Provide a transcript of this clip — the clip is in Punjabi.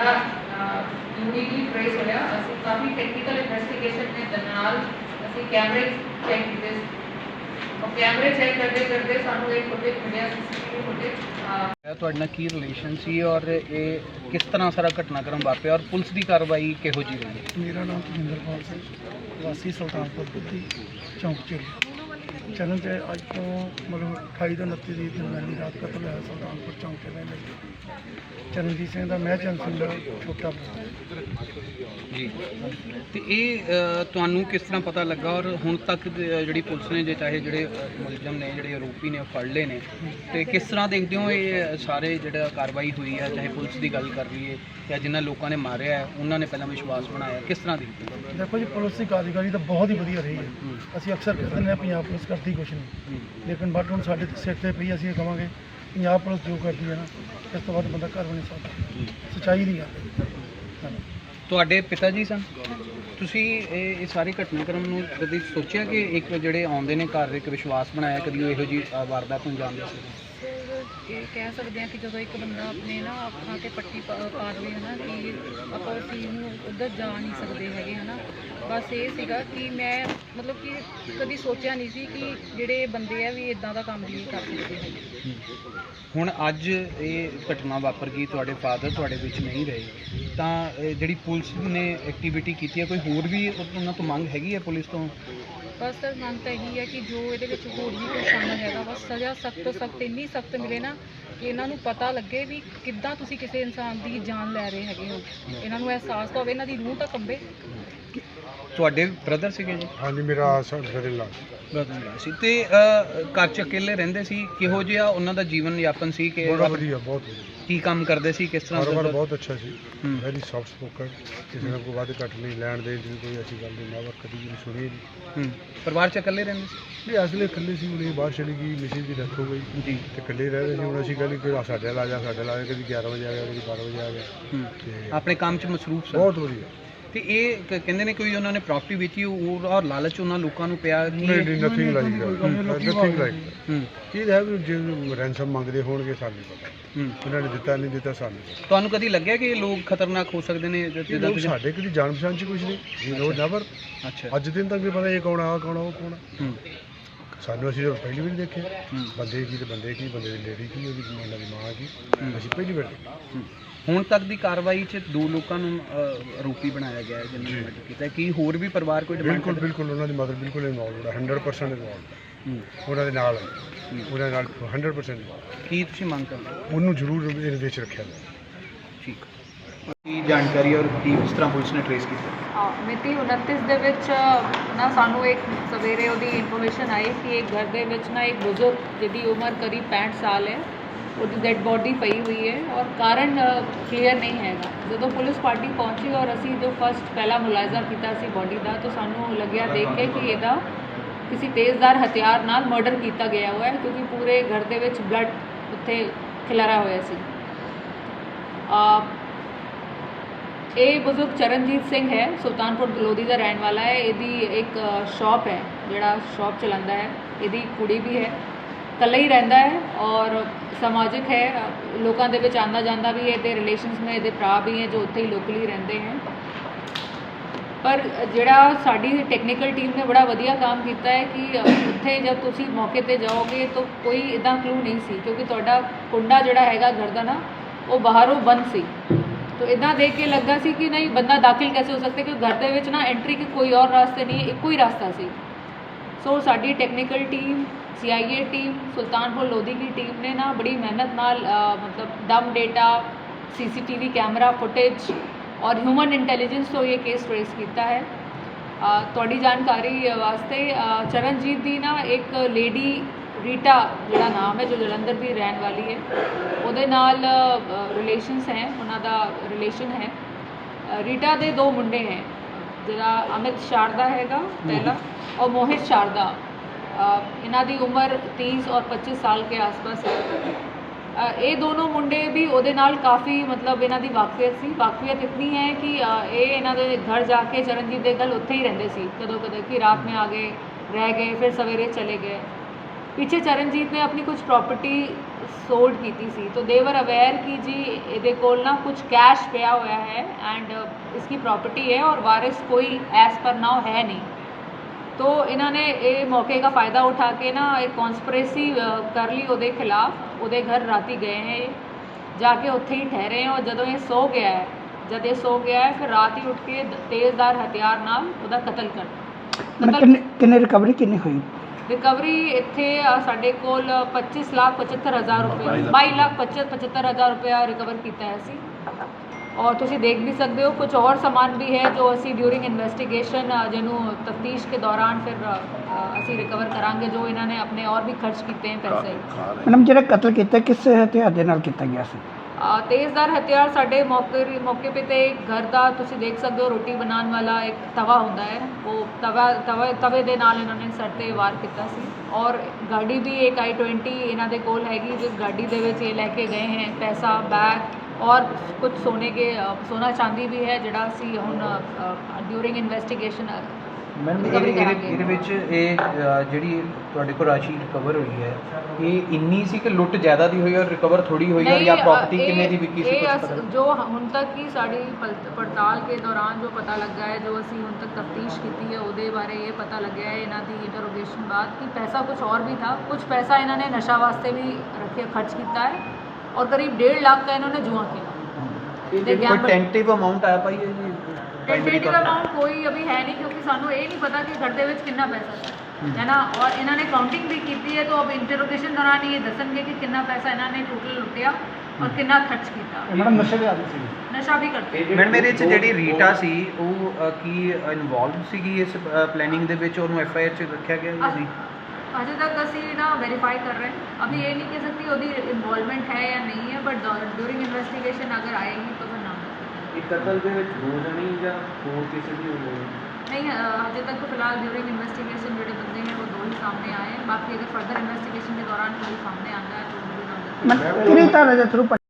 ਬੜਾ ਯੂਨੀਕਲੀ ਟ੍ਰੇਸ ਹੋਇਆ। ਅਸੀਂ ਕਾਫੀ ਟੈਕਨੀਕਲ ਇਨਵੈਸਟੀਗੇਸ਼ਨ ਦੇ ਨਾਲ ਅਸੀਂ ਕੈਮਰੇ ਚੈੱਕ ਕੀਤੇ। ਉਹ ਕੈਮਰੇ ਚੈੱਕ ਕਰਦੇ ਕਰਦੇ ਸਾਨੂੰ ਇੱਕ ਫੁਟੇਜ ਮਿਲਿਆ ਸੀਸੀਟੀਵੀ ਫੁਟੇਜ ਇਹ ਤੁਹਾਡੇ ਨਾਲ ਕੀ ਰਿਲੇਸ਼ਨ ਸੀ ਔਰ ਇਹ ਕਿਸ ਤਰ੍ਹਾਂ ਸਾਰਾ ਘਟਨਾਕ੍ਰਮ ਵਾਪਰਿਆ ਔਰ ਪੁਲਿਸ ਦੀ ਕਾਰਵਾਈ ਕਿਹੋ ਜਿਹੀ ਰਹੀ? ਮੇਰਾ ਨਾਮ ਤਜਿੰਦਰਪਾਲ ਸਿੰਘ ਵਾਸੀ ਸੁਲਤਾਨਪੁਰ ਬੁੱਧੀ ਚੌਂਕ ਚ। ਚਰਨ ਚ ਅੱਜ ਤੋਂ ਮਤਲਬ 28 ਤੋਂ 29 ਦੀ ਦਰਮਿਆਨੀ ਰਾਤ ਕਤਲ ਹੋਇਆ ਸੁਲਤਾਨਪੁਰ ਚੌਂਕ ਚ ਰਹਿਣ ਲਈ ਚਰਨਜੀਤ ਸਿੰਘ ਦਾ ਮਹਿਚੰਦ ਸਿੰਘ ਦਾ ਛੋਟਾ ਭਰਾ। ਜੀ। ਤੇ ਇਹ ਅ, ਤੁਹਾਨੂੰ ਕਿਸ ਤਰ੍ਹਾਂ ਪਤਾ ਲੱਗਾ ਔਰ ਹੁਣ ਤੱਕ ਦੇ, ਜਿਹੜੀ ਪੁਲਿਸ ਨੇ ਜੇ ਚਾਹੇ ਜਿਹੜੇ ਮੁਲਜ਼ਮ ਨੇ ਜਿਹੜੇ ਆਰੋਪੀ ਨੇ ਉਹ ਫੜ ਲਏ ਨੇ ਤੇ ਕਿਸ ਤਰ੍ਹਾਂ ਦੇਖਦੇ ਹੋ ਇਹ ਸਾਰੇ ਜਿਹੜਾ ਕਾਰਵਾਈ ਹੋਈ ਹੈ ਚਾਹੇ ਪੁਲਿਸ ਦੀ ਗੱਲ ਕਰ ਲਈਏ ਜਾਂ ਜਿਨ੍ਹਾਂ ਲੋਕਾਂ ਨੇ ਮਾਰਿਆ ਹੈ ਉਹਨਾਂ ਨੇ ਪਹਿਲਾਂ ਵਿਸ਼ਵਾਸ ਬਣਾਇਆ ਕਿਸ ਤਰ੍ਹਾਂ ਦੇਖਦੇ ਹੋ? ਦੇਖੋ ਜੀ ਪੁਲਿਸ ਦੀ ਕਾਰਜਕਾਰੀ ਤਾਂ ਬਹੁਤ ਹੀ ਵਧੀਆ ਰਹੀ ਹੈ। ਅਸੀਂ ਅਕਸਰ ਕਹਿੰਦੇ ਹਾਂ ਪੰਜਾਬ ਪੁਲਿਸ ਕਰਦੀ ਕੁਛ ਨਹੀਂ। ਲੇਕਿਨ ਬਟ ਹੁਣ ਸਾਡੇ ਸਿਰ ਤੇ ਪਈ ਅਸੀਂ ਇਹ ਕਵਾਂਗੇ ਪੰਜਾਬ ਪੁਲਿਸ ਜੋ ਕਰਦੀ ਹੈ ਨਾ, ਇਸ ਤੋਂ ਵੱਧ ਬੰਦਾ ਘਰ ਬਣੇ ਸਕਦਾ। ਹੂੰ। ਸੱਚਾਈ ਦੀ ਗੱਲ ਹੈ। ਤੁਹਾਡੇ ਪਿਤਾ ਜੀ ਸਨ? ਤੁਸੀਂ ਇਹ ਇਹ ਸਾਰੇ ਘਟਨਾਕ੍ਰਮ ਨੂੰ ਕਦੀ ਸੋਚਿਆ ਕਿ ਇੱਕ ਜਿਹੜੇ ਆਉਂਦੇ ਨੇ ਘਰ, ਇੱਕ ਵਿਸ਼ਵਾਸ ਬਣਾਇਆ, ਕਦੀ ਉਹ ਇਹੋ ਜੀ ਵਾਰਦਾਤ ਨੂੰ ਜਾਣਦੇ ਸੀ? ਸਰ ਇਹ ਕਹਿ ਸਕਦੇ ਹਾਂ ਕਿ ਜਦੋਂ ਇੱਕ ਬੰਦਾ ਆਪਣੇ ਨਾ ਅੱਖਾਂ ਤੇ ਪੱਟੀ ਪਾ ਪਾ ਲਵੇ ਹਨਾ, ਕਿ ਆਪਾਂ ਉਸ ਚੀਜ਼ ਨੂੰ ਉੱਧਰ ਜਾ ਨਹੀਂ ਸਕਦੇ ਹੈਗੇ ਹਨਾ। ਬਸ ਇਹ ਸੀਗਾ ਕਿ ਮੈਂ ਮਤਲਬ ਕਿ ਕਦੀ ਸੋਚਿਆ ਨਹੀਂ ਸੀ ਕਿ ਜਿਹੜੇ ਬੰਦੇ ਆ ਵੀ ਇਦਾਂ ਦਾ ਕੰਮ ਵੀ ਕਰ ਸਕਦੇ ਹੈਗੇ। ਹੁਣ ਅੱਜ ਇਹ ਘਟਨਾ ਵਾਪਰ ਗਈ, ਤੁਹਾਡੇ ਫਾਦਰ ਤੁਹਾਡੇ ਵਿੱਚ ਨਹੀਂ ਰਹੇ, ਤਾਂ ਇਹ ਜਿਹੜੀ ਪੁਲਿਸ ਨੇ ਐਕਟੀਵਿਟੀ ਕੀਤੀ ਹੈ, ਕੋਈ ਹੋਰ ਵੀ ਉਹਨਾਂ ਤੋਂ ਮੰਗ ਹੈਗੀ ਹੈ ਪੁਲਿਸ ਤੋਂ? ਬਸ ਸਰ ਮੰਗ ਤਾਂ ਇਹੀ ਹੈ ਕਿ ਜੋ ਇਹਦੇ ਵਿੱਚ ਹੋਰ ਵੀ ਕੋਈ ਸ਼ਾਮਲ ਹੈਗਾ ਬਸ ਸਜ਼ਾ ਸਖਤ ਤੋਂ ਸਖਤ ਇੰਨੀ ਸਖਤ ਮਿਲੇ ਨਾ ਕਿ ਇਹਨਾਂ ਨੂੰ ਪਤਾ ਲੱਗੇ ਵੀ ਕਿੱਦਾਂ ਤੁਸੀਂ ਕਿਸੇ ਇਨਸਾਨ ਦੀ ਜਾਨ ਲੈ ਰਹੇ ਹੈਗੇ ਹੋ। ਇਹਨਾਂ ਨੂੰ ਅਹਿਸਾਸ ਤਾਂ ਹੋਵੇ ਇਹਨਾਂ ਦੀ ਰੂਹ ਤਾਂ ਕੰਬੇ। ਤੁਹਾਡੇ ਬ੍ਰਦਰ ਸੀਗੇ ਜੀ? ਹਾਂਜੀ ਮੇਰਾ ਬ੍ਰਦਰ ਲਾ ਬ੍ਰਦਰ ਸੀ। ਤੇ ਅ, ਘਰ ਚ ਇਕੱਲੇ ਰਹਿੰਦੇ ਸੀ? ਕਿਹੋ ਜਿਹਾ ਉਹਨਾਂ ਦਾ ਜੀਵਨ ਯਾਪਨ ਸੀ ਕਿ ਬੜਾ ਵਧੀਆ ਬਹੁਤ ਵਧੀਆ। ਕੀ ਕੰਮ ਕਰਦੇ ਸੀ ਕਿਸ ਤਰ੍ਹਾਂ ਕਾਰੋਬਾਰ ਬਹੁਤ ਅੱਛਾ ਸੀ। ਹੂੰ। ਵੈਰੀ ਸੌਫਟ ਸਪੋਕਨ ਕਿਸੇ ਨਾਲ ਕੋਈ ਵੱਧ ਘੱਟ ਨਹੀਂ ਲੈਣ ਦੇ ਦੀ ਕੋਈ ਐਸੀ ਗੱਲ ਨਹੀਂ ਨਾ ਕਦੀ ਵੀ ਸੁਣੀ ਨਹੀਂ। ਹੂੰ। ਪਰਿਵਾਰ ਚ ਇਕੱਲੇ ਰਹਿੰਦੇ ਸੀ? ਇਹ ਅਸਲੇ ਇਕੱਲੇ ਸੀ ਉਹਨੇ ਬਾਹਰ ਚਲੀ ਗਈ ਮਿਸਿਸ ਦੀ ਡੈਥ ਹੋ ਗਈ। ਜੀ। ਤੇ ਇਕੱਲੇ ਰਹਿ ਰਹੇ ਸੀ ਹੁਣ ਅਸੀਂ ਕਹਿੰਦੇ ਕਿ ਆ ਸਾਡੇ ਲਾ ਜਾ ਸਾਡੇ ਲਾ ਜਾ ਕਦੀ 11 ਵਜੇ ਆ ਗਿਆ ਕਦੀ 12 ਵਜੇ ਆ ਗਿਆ। ਹੂੰ। ਤੇ ਆਪਣੇ ਕੰਮ ਚ ਮਸਰੂਫ ਸਨ? ਬਹੁਤ ਵਧੀਆ। ਤੇ ਇਹ ਕ- ਕਹਿੰਦੇ ਨੇ ਕੋਈ ਉਹਨਾਂ ਨੇ ਪ੍ਰਾਪਰਟੀ ਵੇਚੀ ਉਹ ਔਰ ਲਾਲਚ ਉਹਨਾਂ ਲੋਕਾਂ ਨੂੰ ਪਿਆ ਕਿ ਨਹੀਂ ਨਹੀਂ ਨਥਿੰਗ ਲਾਈਕ ਨਥਿੰਗ ਲਾਈਕ ਹੂੰ। ਇਹ ਹੈ ਵੀ ਜੇ ਰੈਂਸਮ ਮੰਗਦੇ ਹੋਣਗੇ ਸਾਨੂੰ ਪਤਾ। ਹੂੰ। ਉਹਨਾਂ ਨੇ ਦਿੱਤਾ ਨਹੀਂ ਦਿੱਤਾ ਸਾਨੂੰ ਪਤਾ। ਤੁਹਾਨੂੰ ਕਦੀ ਲੱਗਿਆ ਕਿ ਇਹ ਲੋਕ ਖਤਰਨਾਕ ਹੋ ਸਕਦੇ ਨੇ? ਜ- ਇਹ ਜਿੱਦਾਂ ਲੋਕ ਤੁਸੀਂ ਸਾਡੇ ਕਦੀ ਜਾਣ ਪਛਾਣ ਚ ਕੁਝ ਨਹੀਂ। ਵੀ ਨੋ ਨੈਵਰ ਅੱਛਾ। ਅੱਜ ਦਿਨ ਤੱਕ ਵੀ ਪਤਾ ਇਹ ਕੌਣ ਆ ਆਹ ਕੌਣ ਆ ਉਹ ਕੌਣ ਆ। ਹੂੰ। ਸਾਨੂੰ ਅਸੀਂ ਪਹਿਲੀ ਵਾਰ ਦੇਖੇ ਹੂੰ ਬੰਦੇ ਕੀ ਤੇ ਬੰਦੇ ਕੀ ਬੰਦੇ ਦੀ ਲੇਡੀ ਕੀ ਉਹਦੀ ਉਹਨਾਂ ਦੀ ਮਾਂ ਕੀ। ਅਸੀਂ ਪਹਿਲੀ ਵਾਰ ਦੇਖੇ ਹੂੰ। ਹੁਣ ਤੱਕ ਦੀ ਕਾਰਵਾਈ 'ਚ ਦੋ ਲੋਕਾਂ ਨੂੰ ਅ, ਆਰੋਪੀ ਬਣਾਇਆ ਗਿਆ ਹੈ ਜਿਨ੍ਹਾਂ ਨੇ ਮਰਡਰ ਕੀਤਾ ਹੈ। ਕੀ ਹੋਰ ਵੀ ਪਰਿਵਾਰ ਕੋਈ ਬਿਲਕੁਲ ਬਿਲਕੁਲ ਉਹਨਾਂ ਦੀ ਮਦਰ ਬਿਲਕੁਲ ਇਨਵੋਲਵਡ ਹੈ 100% ਇਨਵੋਲਵਡ ਹੂੰ ਉਹਨਾਂ ਦੇ ਨਾਲ ਹੈ। ਉਹਨਾਂ ਨਾਲ 100% involved। ਕੀ ਤੁਸੀਂ ਮੰਗ ਕਰਦੇ ਹੋ ਉਹਨੂੰ ਜ਼ਰੂਰ ਇਹਦੇ ਵਿੱਚ ਰੱਖਿਆ ਜਾਵੇ ਠੀਕ ਕੀ ਜਾਣਕਾਰੀ ਔਰ ਕੀ ਇਸ ਤਰ੍ਹਾਂ ਪੁਲਿਸ ਨੇ ਟ੍ਰੇਸ ਕੀਤਾ? ਹਾਂ, ਮਿਤੀ 29 ਦੇ ਵਿੱਚ ਨਾ ਸਾਨੂੰ ਇੱਕ ਸਵੇਰੇ ਉਹਦੀ ਇਨਫੋਰਮੇਸ਼ਨ ਆਈ ਕਿ ਇੱਕ ਘਰ ਦੇ ਵਿੱਚ ਨਾ ਇੱਕ ਬਜ਼ੁਰਗ ਜਿਹਦੀ ਉਮਰ ਕਰੀਬ 65 ਸਾਲ ਹੈ ਉਹਦੀ ਡੈੱਡ ਬੋਡੀ ਪਈ ਹੋਈ ਹੈ ਔਰ ਕਾਰਨ ਕਲੀਅਰ ਨਹੀਂ ਹੈਗਾ। ਜਦੋਂ ਪੁਲਿਸ ਪਾਰਟੀ ਪਹੁੰਚੀ ਔਰ ਅਸੀਂ ਜੋ ਫਸਟ ਪਹਿਲਾ ਮੁਲਾਜ਼ਾ ਕੀਤਾ ਸੀ ਬੋਡੀ ਦਾ ਤਾਂ ਸਾਨੂੰ ਲੱਗਿਆ ਦੇਖ ਕੇ ਕਿ ਇਹਦਾ ਕਿਸੇ ਤੇਜ਼ਦਾਰ ਹਥਿਆਰ ਨਾਲ ਮਰਡਰ ਕੀਤਾ ਗਿਆ ਹੋਇਆ ਹੈ ਕਿਉਂਕਿ ਪੂਰੇ ਘਰ ਦੇ ਵਿੱਚ ਬਲੱਡ ਉੱਥੇ ਖਿਲਰਾ ਹੋਇਆ ਸੀ। ਆ ਇਹ ਬਜ਼ੁਰਗ ਚਰਨਜੀਤ ਸਿੰਘ ਹੈ, ਸੁਲਤਾਨਪੁਰ ਦਲੋਦੀ ਦਾ ਰਹਿਣ ਵਾਲਾ ਹੈ। ਇਹਦੀ ਇੱਕ ਸ਼ਾਪ ਹੈ, ਜਿਹੜਾ ਸ਼ਾਪ ਚਲਾਉਂਦਾ ਹੈ। ਇਹਦੀ ਕੁੜੀ ਵੀ ਹੈ। ਇਕੱਲਾ ਹੀ ਰਹਿੰਦਾ ਹੈ ਔਰ ਸਮਾਜਿਕ ਹੈ। ਲੋਕਾਂ ਦੇ ਵਿੱਚ ਆਉਂਦਾ ਜਾਂਦਾ ਵੀ ਹੈ, ਇਹਦੇ ਰਿਲੇਸ਼ਨਸ ਨੇ, ਇਹਦੇ ਭਰਾ ਵੀ ਹੈ ਜੋ ਉੱਥੇ ਹੀ ਲੋਕਲੀ ਰਹਿੰਦੇ ਹੈ। ਪਰ ਜਿਹੜਾ ਸਾਡੀ ਟੈਕਨੀਕਲ ਟੀਮ ਨੇ ਬੜਾ ਵਧੀਆ ਕੰਮ ਕੀਤਾ ਹੈ ਕਿ ਉੱਥੇ ਜਦ ਤੁਸੀਂ ਮੌਕੇ ਤੇ ਜਾਓਗੇ ਤਾਂ ਕੋਈ ਇਦਾਂ ਕਲੂ ਨਹੀਂ ਸੀ ਕਿਉਂਕਿ ਤੁਹਾਡਾ ਕੁੰਡਾ ਜਿਹੜਾ ਹੈਗਾ ਘਰ ਦਾ ਨਾ ਉਹ ਬਾਹਰੋਂ ਬੰਦ ਸੀ। ਤੋ ਇਦਾਂ ਦੇਖ ਕੇ ਲੱਗਾ ਸੀ ਕਿ ਨਹੀਂ, ਬੰਦਾ ਦਾਖਲ ਕੈਸੇ ਹੋ ਸਕਦਾ ਕਿ ਘਰ ਦੇ ਵਿੱਚ ਨਾ ਐਂਟਰੀ ਕੇ ਕੋਈ ਔਰ ਰਾਸਤੇ ਨਹੀਂ ਇੱਕੋ ਹੀ ਰਸਤਾ ਸੀ। ਸੋ ਸਾਡੀ technical team CIA team Sultanpur Lodhi ਦੀ ਟੀਮ ਨੇ ਨਾ ਬੜੀ ਮਿਹਨਤ ਨਾਲ ਮਤਲਬ dump data CCTV camera footage ਔਰ ਹਿਊਮਨ ਇੰਟੈਲੀਜੈਂਸ ਤੋਂ ਇਹ ਕੇਸ ਟ੍ਰੇਸ ਕੀਤਾ ਹੈ। ਤੁਹਾਡੀ ਜਾਣਕਾਰੀ ਵਾਸਤੇ ਚਰਨਜੀਤ ਦੀ ਨਾ ਇੱਕ ਲੇਡੀ ਰੀਟਾ ਜਿਹੜਾ ਨਾਮ ਹੈ, ਜੋ ਜਲੰਧਰ ਦੀ ਰਹਿਣ ਵਾਲੀ ਹੈ, ਉਹਦੇ ਨਾਲ ਰਿਲੇਸ਼ਨਸ ਹੈ, ਉਹਨਾਂ ਦਾ ਰਿਲੇਸ਼ਨ ਹੈ। ਰੀਟਾ ਦੇ ਦੋ ਮੁੰਡੇ ਹੈ, ਜਿਹੜਾ ਅਮਿਤ ਸ਼ਾਰਦਾ ਹੈਗਾ, ਪਹਿਲਾ, ਔਰ ਮੋਹਿਤ ਸ਼ਾਰਦਾ। ਇਹਨਾਂ ਦੀ ਉਮਰ 30 ਔਰ 25 ਸਾਲ ਦੇ ਆਸ-ਪਾਸ ਹੈ। ਇਹ ਦੋਨੋਂ ਮੁੰਡੇ ਵੀ ਉਹਦੇ ਨਾਲ ਕਾਫੀ, ਮਤਲਬ ਇਹਨਾਂ ਦੀ ਵਾਕਫੀਅਤ ਸੀ। ਵਾਕਫੀਅਤ ਇਤਨੀ ਹੈ ਕਿ ਇਹ ਇਹਨਾਂ ਦੇ ਘਰ ਜਾ ਕੇ ਚਰਨਜੀਤ ਦੇ ਗੱਲ ਉੱਥੇ ਹੀ ਰਹਿੰਦੇ ਸੀ। ਕਦੋਂ ਕਦੇ ਕਿ ਰਾਤ ਨੂੰ ਆ ਗਏ, ਰਹਿ ਗਏ, ਫਿਰ ਸਵੇਰੇ ਚਲੇ ਗਏ। ਪਿੱਛੇ ਚਰਨਜੀਤ ਨੇ ਆਪਣੀ ਕੁਛ ਪ੍ਰੋਪਰਟੀ ਸੋਲਡ ਕੀਤੀ ਸੀ ਤੋਂ ਦੇ ਵਰ ਅਵੇਅਰ ਕਿ ਜੀ ਇਹਦੇ ਕੋਲ ਨਾ ਕੁਛ ਕੈਸ਼ ਪਿਆ ਹੋਇਆ ਹੈ ਐਂਡ ਇਸਕੀ ਪ੍ਰੋਪਰਟੀ ਹੈ ਔਰ ਵਾਰਿਸ ਕੋਈ ਐਸ ਪਰ ਨਾਉ ਹੈ ਨਹੀਂ। ਤੋ ਇਹਨਾਂ ਨੇ ਇਹ ਮੌਕੇ ਦਾ ਫਾਇਦਾ ਉਠਾ ਕੇ ਨਾ ਇਹ ਕੋਂਸਪਰੇਸੀ ਕਰ ਲਈ ਉਹਦੇ ਖਿਲਾਫ ਉਹਦੇ ਘਰ ਰਾਤੀ ਗਏ ਹੈ ਜਾ ਕੇ ਉੱਥੇ ਹੀ ਠਹਿਰੇ ਔਰ ਜਦੋਂ ਇਹ ਸੌ ਗਿਆ ਹੈ ਜਦ ਇਹ ਸੋ ਗਿਆ ਹੈ ਫਿਰ ਰਾਤ ਹੀ ਉੱਠ ਕੇ ਤੇਜ਼ਦਾਰ ਹਥਿਆਰ ਨਾਲ ਉਹਦਾ ਕਤਲ ਕਰ ਕਿੰਨੇ ਰਿਕਵਰੀ ਕਿੰਨੀ ਹੋਈ? ਰਿਕਵਰੀ ਇੱਥੇ ਸਾਡੇ ਕੋਲ 25 ਲੱਖ 75 ਹਜ਼ਾਰ ਰੁਪਏ 22 ਲੱਖ। 25 75 ਹਜ਼ਾਰ ਰੁਪਇਆ ਰਿਕਵਰ ਕੀਤਾ ਹੈ ਅਸੀਂ। ਔਰ ਤੁਸੀਂ ਦੇਖ ਵੀ ਸਕਦੇ ਹੋ ਕੁਝ ਹੋਰ ਸਮਾਨ ਵੀ ਹੈ ਜੋ ਅਸੀਂ ਡਿਊਰਿੰਗ ਇਨਵੈਸਟੀਗੇਸ਼ਨ ਜਿਹਨੂੰ ਤਫਤੀਸ਼ ਕੇ ਦੌਰਾਨ ਫਿਰ ਅਸੀਂ ਰਿਕਵਰ ਕਰਾਂਗੇ ਜੋ ਇਹਨਾਂ ਨੇ ਆਪਣੇ ਔਰ ਵੀ ਖਰਚ ਕੀਤੇ ਹੈ ਪੈਸੇ। ਮੈਡਮ ਜਿਹੜਾ ਕਤਲ ਕੀਤਾ ਕਿਸ ਹਥਿਆਰ ਦੇ ਨਾਲ ਕੀਤਾ ਗਿਆ ਸੀ? ਤੇਜ਼ਦਾਰ ਹਥਿਆਰ ਸਾਡੇ ਮੌਕੇ ਮੌਕੇ पे ਤੇ ਇੱਕ ਘਰ ਦਾ ਤੁਸੀਂ ਦੇਖ ਸਕਦੇ ਹੋ, ਰੋਟੀ ਬਣਾਉਣ ਵਾਲਾ ਇੱਕ ਤਵਾ ਹੁੰਦਾ ਹੈ। ਉਹ ਤਵਾ, ਤਵੇ ਤਵੇ ਦੇ ਨਾਲ ਇਹਨਾਂ ਨੇ ਸਰ ਤੇ ਵਾਰ ਕੀਤਾ ਸੀ। ਔਰ ਗਾੜੀ ਵੀ ਇੱਕ i20 ਇਹਨਾਂ ਦੇ ਕੋਲ ਹੈਗੀ, ਜਿਸ ਗਾੜੀ ਦੇ ਵਿੱਚ ਇਹ ਲੈ ਕੇ ਗਏ ਹੈ, ਪੈਸਾ, ਬੈਗ ਔਰ ਕੁਝ ਸੋਨੇ ਕੇ ਸੋਨਾ ਚਾਂਦੀ ਵੀ ਹੈ, ਜਿਹੜਾ ਅਸੀਂ ਹੁਣ ਡਿਊਰਿੰਗ ਇਨਵੈਸਟੀਗੇਸ਼ਨ ਮੈਮ ਰਿਕਵਰੀ ਇਹਦੇ ਵਿੱਚ ਇਹ ਜਿਹੜੀ ਤੁਹਾਡੇ ਕੋਲ ਰਾਸ਼ੀ ਰਿਕਵਰ ਹੋਈ ਹੈ ਇਹ ਇੰਨੀ ਸੀ ਕਿ ਲੁੱਟ ਜ਼ਿਆਦਾ ਦੀ ਹੋਈ ਔਰ ਰਿਕਵਰ ਥੋੜੀ ਹੋਈ ਔਰ ਜਾਂ ਪ੍ਰਾਪਰਟੀ ਕਿੰਨੇ ਦੀ ਵਿਕੀ ਸੀ ਕੁਝ ਪਤਾ ਜੋ ਹੁਣ ਤੱਕ ਹੀ ਸਾਡੀ ਪੜਤਾਲ ਦੇ ਦੌਰਾਨ ਜੋ ਪਤਾ ਲੱਗਾ ਹੈ ਜੋ ਅਸੀਂ ਹੁਣ ਤੱਕ ਤਫਤੀਸ਼ ਕੀਤੀ ਹੈ ਉਹਦੇ ਬਾਰੇ ਇਹ ਪਤਾ ਲੱਗਿਆ ਹੈ ਇਹਨਾਂ ਦੀ ਇੰਟਰੋਗੇਸ਼ਨ ਬਾਅਦ ਕਿ ਪੈਸਾ ਕੁਝ ਹੋਰ ਵੀ ਥਾ। ਕੁਝ ਪੈਸਾ ਇਹਨਾਂ ਨੇ ਨਸ਼ਾ ਵਾਸਤੇ ਵੀ ਰੱਖਿਆ ਖਰਚ ਕੀਤਾ ਹੈ ਔਰ ਕਰੀਬ 1.5 ਲੱਖ ਦਾ ਇਹਨਾਂ ਨੇ ਜੁਆ ਖੇਲਾ ਇਹ ਕੋਈ ਗੈਂਬਲ- ਅਮਾਉਂਟ ਆ ਪਾਈ ਹੈ ਜੀ ਟੈਂਟੇਟਿਵ ਅਮਾਉਂਟ ਕੋਈ ਅਭੀ ਹੈ ਨਹੀਂ ਕਿਉਂਕਿ ਸਾਨੂੰ ਇਹ ਨਹੀਂ ਪਤਾ ਕਿ ਘਰ ਦੇ ਵਿੱਚ ਕਿੰਨਾ ਪੈਸਾ ਸੀ ਹੈ। ਨਾ? ਔਰ ਇਹਨਾਂ ਨੇ ਕਾਊਂਟਿੰਗ ਵੀ ਕੀਤੀ ਹੈ ਤਾਂ ਅਬ ਇੰਟਰੋਗੇਸ਼ਨ ਦੌਰਾਨ ਇਹ ਦੱਸਣਗੇ ਕਿ ਕਿੰਨਾ ਪੈਸਾ ਇਹਨਾਂ ਨੇ ਟੋਟਲ ਲੁੱਟਿਆ ਔਰ ਕਿੰਨਾ ਖਰਚ ਕੀਤਾ। ਮੈਡਮ ਨਸ਼ੇ ਦੇ ਆਦੀ ਸੀ ਨਸ਼ਾ ਵੀ ਕਰਦੇ। ਮੈਡਮ ਇਹਦੇ ਵਿੱਚ ਜਿਹੜੀ ਰੀਟਾ ਸੀ ਉਹ ਕੀ ਇਨਵੋਲਵ ਸੀਗੀ ਇਸ ਪਲੈਨਿੰਗ ਦੇ ਵਿੱਚ? ਉਹਨੂੰ ਐਫ ਆਈ ਆਰ 'ਚ ਰੱਖਿਆ ਗਿਆ ਜੀ ਅਜੇ ਤੱਕ ਅਸੀਂ ਨਾ ਵੈਰੀਫਾਈ ਕਰ ਰਹੇ ਹਾਂ। ਅਭੀ ਇਹ ਨਹੀਂ ਕਹਿ ਸਕਤੀ ਉਹਦੀ ਇਨਵੋਲਵਮੈਂਟ ਹੈ ਜਾਂ ਨਹੀਂ ਹੈ ਬਟ ਡੂਰਿੰਗ ਇਨਵੈਸਟੀਗੇਸ਼ਨ ਅਗਰ ਆਏਗੀ ਤਾਂ ਫਿਰ ਨਾਮ ਦੱਸਾਂਗੇ। ਇਹ ਕਤਲ ਦੇ ਵਿੱਚ ਗੋਲਣੀ ਜਾਂ ਹੋਰ ਕਿਸੇ ਦੀ ਹੋਣੀ ਨਹੀਂ ਅਜੇ ਤੱਕ ਫਿਲਹਾਲ ਡਿਊਰਿੰਗ ਇਨਵੈਸਟੀਗੇਸ਼ਨ ਜਿਹੜੇ ਬੰਦੇ ਨੇ ਉਹ ਦੋ ਹੀ ਸਾਹਮਣੇ ਆਏ ਬਾਕੀ ਅਗਰ ਫਰਦਰ ਇਨਵੈਸਟੀਗੇਸ਼ਨ ਦੇ ਦੌਰਾਨ ਕੋਈ ਸਾਹਮਣੇ ਆਉਂਦਾ ਹੈ ਤਾਂ ਉਹ ਵੀ ਮਤਲਬ ਕਿਹੜੀ ਤਰ੍ਹਾਂ ਦੇ ਥਰੂ